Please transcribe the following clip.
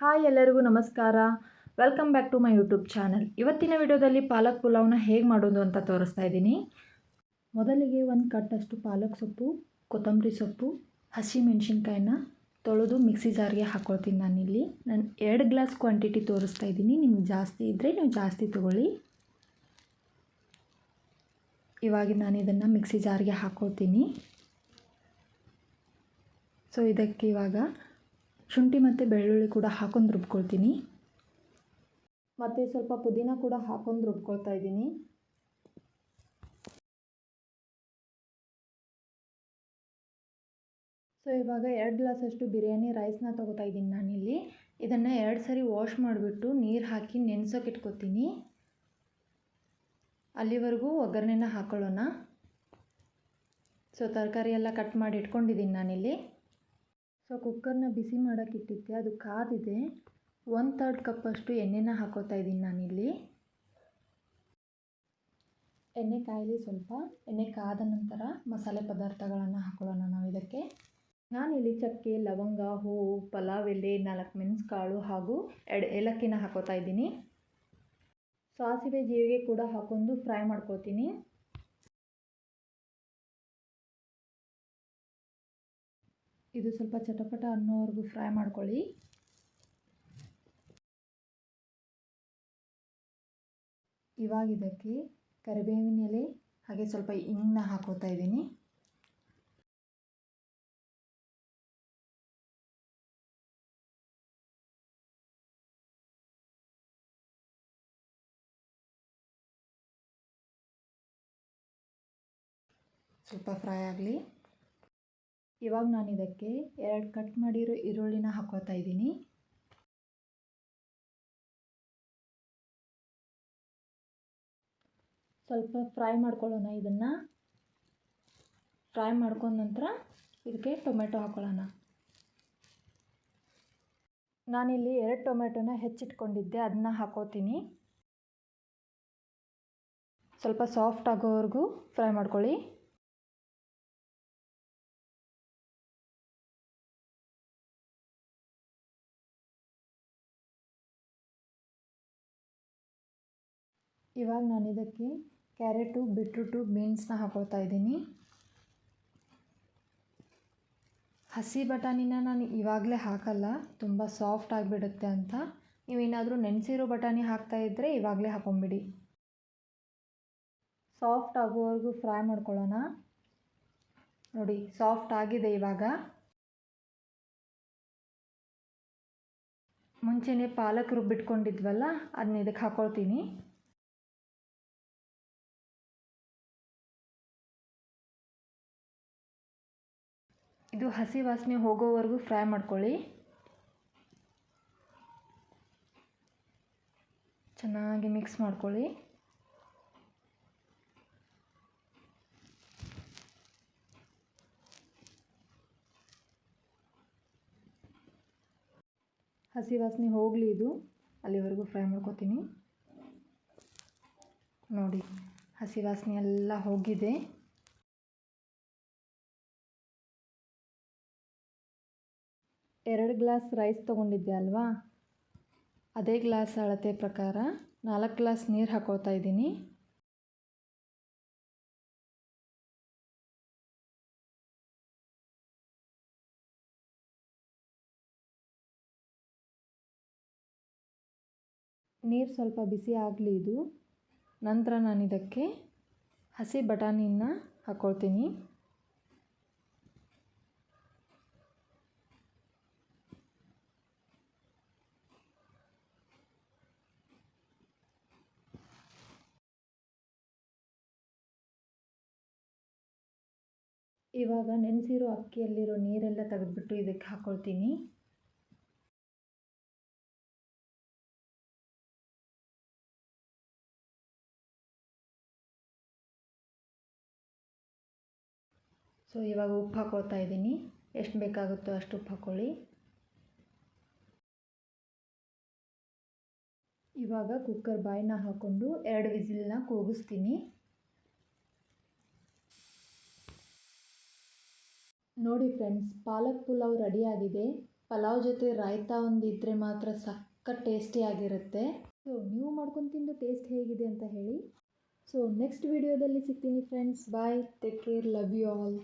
Hi ಎಲ್ಲರಿಗೂ ನಮಸ್ಕಾರ. Welcome back to my YouTube channel ಇವತ್ತಿನ ವಿಡಿಯೋದಲ್ಲಿ ಪಾಲಕ್ ಪುಲಾವ್ನ ಹೇಗೆ ಮಾಡೋದು ಅಂತ ತೋರಿಸ್ತಾ ಇದ್ದೀನಿ. ಮೊದಲಿಗೆ ಒಂದು ಕಟ್ಟಷ್ಟು ಪಾಲಕ್ ಸೊಪ್ಪು, ಕೊತ್ತಂಬರಿ ಸೊಪ್ಪು ಹಸಿ ಮೆಣಸಿನ್ಕಾಯಿನ ತೊಳೆದು ಮಿಕ್ಸಿ ಜಾರ್ಗೆ ಹಾಕ್ಕೊಳ್ತೀನಿ ನಾನಿಲ್ಲಿ. ನಾನು ಎರಡು ಗ್ಲಾಸ್ ಕ್ವಾಂಟಿಟಿ ತೋರಿಸ್ತಾ ಇದ್ದೀನಿ. ನಿಮ್ಗೆ ಜಾಸ್ತಿ ಇದ್ದರೆ ನೀವು ಜಾಸ್ತಿ ತೊಗೊಳ್ಳಿ. ಇವಾಗ ನಾನು ಇದನ್ನು ಮಿಕ್ಸಿ ಜಾರ್ಗೆ ಹಾಕ್ಕೊಳ್ತೀನಿ ಸೊ ಇದಕ್ಕೆ ಇವಾಗ ಶುಂಠಿ ಮತ್ತು ಬೆಳ್ಳುಳ್ಳಿ ಕೂಡ ಹಾಕೊಂಡು ರುಬ್ಕೊಳ್ತೀನಿ. ಮತ್ತು ಸ್ವಲ್ಪ ಪುದೀನ ಕೂಡ ಹಾಕೊಂಡು ರುಬ್ಕೊಳ್ತಾ ಇದ್ದೀನಿ. ಸೊ ಇವಾಗ ಎರಡು ಗ್ಲಾಸಷ್ಟು ಬಿರಿಯಾನಿ ರೈಸ್ನ ತೊಗೋತಾ ಇದ್ದೀನಿ ನಾನಿಲ್ಲಿ. ಇದನ್ನು ಎರಡು ಸರಿ ವಾಶ್ ಮಾಡಿಬಿಟ್ಟು ನೀರು ಹಾಕಿ ನೆನೆಸೋಕೆ ಇಟ್ಕೊತೀನಿ. ಅಲ್ಲಿವರೆಗೂ ಒಗ್ಗರಣೆನ ಹಾಕೊಳ್ಳೋಣ. ಸೊ ತರಕಾರಿ ಎಲ್ಲ ಕಟ್ ಮಾಡಿ ಇಟ್ಕೊಂಡಿದ್ದೀನಿ ನಾನಿಲ್ಲಿ. ಸೊ ಕುಕ್ಕರ್ನ ಬಿಸಿ ಮಾಡೋಕ್ಕಿಟ್ಟಿದ್ದೆ ಅದು ಕಾದಿದೆ. ಒನ್ ತರ್ಡ್ ಕಪ್ಪಷ್ಟು ಎಣ್ಣೆನ ಹಾಕೋತಾ ಇದ್ದೀನಿ ನಾನಿಲ್ಲಿ. ಎಣ್ಣೆ ಕಾಯಲಿ ಸ್ವಲ್ಪ. ಎಣ್ಣೆ ಕಾದ ನಂತರ ಮಸಾಲೆ ಪದಾರ್ಥಗಳನ್ನು ಹಾಕೊಳ್ಳೋಣ ನಾವು ಇದಕ್ಕೆ. ನಾನಿಲ್ಲಿ ಚಕ್ಕೆ, ಲವಂಗ, ಹೂವು, ಪಲಾವ್ ಎಲೆ ನಾಲ್ಕು ಮೆಣಸುಕಾಳು ಹಾಗೂ ಎರಡು ಏಲಕ್ಕಿನ ಹಾಕೋತಾ ಇದ್ದೀನಿ. ಸಾಸಿವೆ, ಜೀರಿಗೆ ಕೂಡ ಹಾಕೊಂಡು ಫ್ರೈ ಮಾಡ್ಕೊತೀನಿ ಇದು ಸ್ವಲ್ಪ ಚಟಪಟ ಅನ್ನೋವರೆಗೂ ಫ್ರೈ ಮಾಡ್ಕೊಳ್ಳಿ. ಇವಾಗ ಇದಕ್ಕೆ ಕರಿಬೇವಿನ ಎಲೆ, ಹಾಗೆ ಸ್ವಲ್ಪ ಇಂಗನ್ನ ಹಾಕೋತಾ ಇದ್ದೀನಿ. ಸ್ವಲ್ಪ ಫ್ರೈ ಆಗಲಿ. ಇವಾಗ ನಾನು ಇದಕ್ಕೆ ಎರಡು ಕಟ್ ಮಾಡಿರೋ ಈರುಳ್ಳಿನ ಹಾಕೋತಾ ಇದ್ದೀನಿ. ಸ್ವಲ್ಪ ಫ್ರೈ ಮಾಡ್ಕೊಳ್ಳೋಣ ಇದನ್ನು. ಫ್ರೈ ಮಾಡ್ಕೊಂಡ ನಂತರ ಇದಕ್ಕೆ ಟೊಮೆಟೊ ಹಾಕೊಳ್ಳೋಣ. ನಾನಿಲ್ಲಿ ಎರಡು ಟೊಮೆಟೊನ ಹೆಚ್ಚಿಟ್ಕೊಂಡಿದ್ದೆ, ಅದನ್ನ ಹಾಕೋತೀನಿ. ಸ್ವಲ್ಪ ಸಾಫ್ಟ್ ಆಗೋವರೆಗೂ ಫ್ರೈ ಮಾಡ್ಕೊಳ್ಳಿ. ಇವಾಗ ನಾನು ಇದಕ್ಕೆ ಕ್ಯಾರೆಟು, ಬಿಟ್ರೂಟು, ಬೀನ್ಸ್ನ ಹಾಕೊಳ್ತಾ ಇದ್ದೀನಿ. ಹಸಿ ಬಟಾಣಿನ ನಾನು ಇವಾಗಲೇ ಹಾಕಲ್ಲ, ತುಂಬ ಸಾಫ್ಟ್ ಆಗಿಬಿಡುತ್ತೆ ಅಂತ. ನೀವೇನಾದರೂ ನೆನೆಸಿರೋ ಬಟಾಣಿ ಹಾಕ್ತಾ ಇದ್ದರೆ ಇವಾಗಲೇ ಹಾಕೊಂಬಿಡಿ. ಸಾಫ್ಟ್ ಆಗೋವರೆಗೂ ಫ್ರೈ ಮಾಡ್ಕೊಳ್ಳೋಣ. ನೋಡಿ, ಸಾಫ್ಟ್ ಆಗಿದೆ ಇವಾಗ. ಮುಂಚೆನೇ ಪಾಲಕ್ ರುಬ್ಬಿಟ್ಕೊಂಡಿದ್ವಲ್ಲ, ಅದನ್ನ ಇದಕ್ಕೆ ಹಾಕ್ಕೊಳ್ತೀನಿ ಇದು ಹಸಿ ವಾಸನೆ ಹೋಗೋವರೆಗೂ ಫ್ರೈ ಮಾಡ್ಕೊಳ್ಳಿ. ಚೆನ್ನಾಗಿ ಮಿಕ್ಸ್ ಮಾಡ್ಕೊಳ್ಳಿ. ಹಸಿ ವಾಸನೆ ಹೋಗಲಿ ಇದು. ಅಲ್ಲಿವರೆಗೂ ಫ್ರೈ ಮಾಡ್ಕೊತೀನಿ. ನೋಡಿ, ಹಸಿ ವಾಸನೆ ಎಲ್ಲ ಹೋಗಿದೆ. ಎರಡು ಗ್ಲಾಸ್ ರೈಸ್ ತೊಗೊಂಡಿದ್ದೆ ಅಲ್ವಾ? ಅದೇ ಗ್ಲಾಸ್ ಅಳತೆ ಪ್ರಕಾರ ನಾಲ್ಕು ಗ್ಲಾಸ್ ನೀರು ಹಾಕೋತಾ ಇದ್ದೀನಿ. ನೀರು ಸ್ವಲ್ಪ ಬಿಸಿ ಆಗಲಿ ಇದು. ನಂತರ ನಾನು ಇದಕ್ಕೆ ಹಸಿ ಬಟಾಣಿನ ಹಾಕ್ಕೊಳ್ತೀನಿ ಇವಾಗ ನೆನೆಸಿರೋ ಅಕ್ಕಿಯಲ್ಲಿರೋ ನೀರೆಲ್ಲ ತೆಗೆದ್ಬಿಟ್ಟು ಇದಕ್ಕೆ ಹಾಕ್ಕೊಳ್ತೀನಿ ಸೊ ಇವಾಗ ಉಪ್ಪು ಹಾಕೋತಾ ಇದ್ದೀನಿ. ಎಷ್ಟು ಬೇಕಾಗುತ್ತೋ ಅಷ್ಟು ಉಪ್ಪು ಹಾಕ್ಕೊಳ್ಳಿ ಇವಾಗ ಕುಕ್ಕರ್ ಬಾಯಿನ ಹಾಕ್ಕೊಂಡು ಎರಡು ವಿಸಿಲನ್ನ ಕೂಗಿಸ್ತೀನಿ. ನೋಡಿ ಫ್ರೆಂಡ್ಸ್, ಪಾಲಕ್ ಪುಲಾವ್ ರೆಡಿಯಾಗಿದೆ. ಪಲಾವ್ ಜೊತೆ ರಾಯ್ತಾ ಒಂದು ಇದ್ದರೆ ಮಾತ್ರ ಟೇಸ್ಟಿ ಟೇಸ್ಟಿಯಾಗಿರುತ್ತೆ ಸೊ ನೀವು ಮಾಡ್ಕೊಂಡು ತಿಂದು ಟೇಸ್ಟ್ ಹೇಗಿದೆ ಅಂತ ಹೇಳಿ. ಸೊ ನೆಕ್ಸ್ಟ್ ವಿಡಿಯೋದಲ್ಲಿ ಸಿಗ್ತೀನಿ friends. Bye take care love you all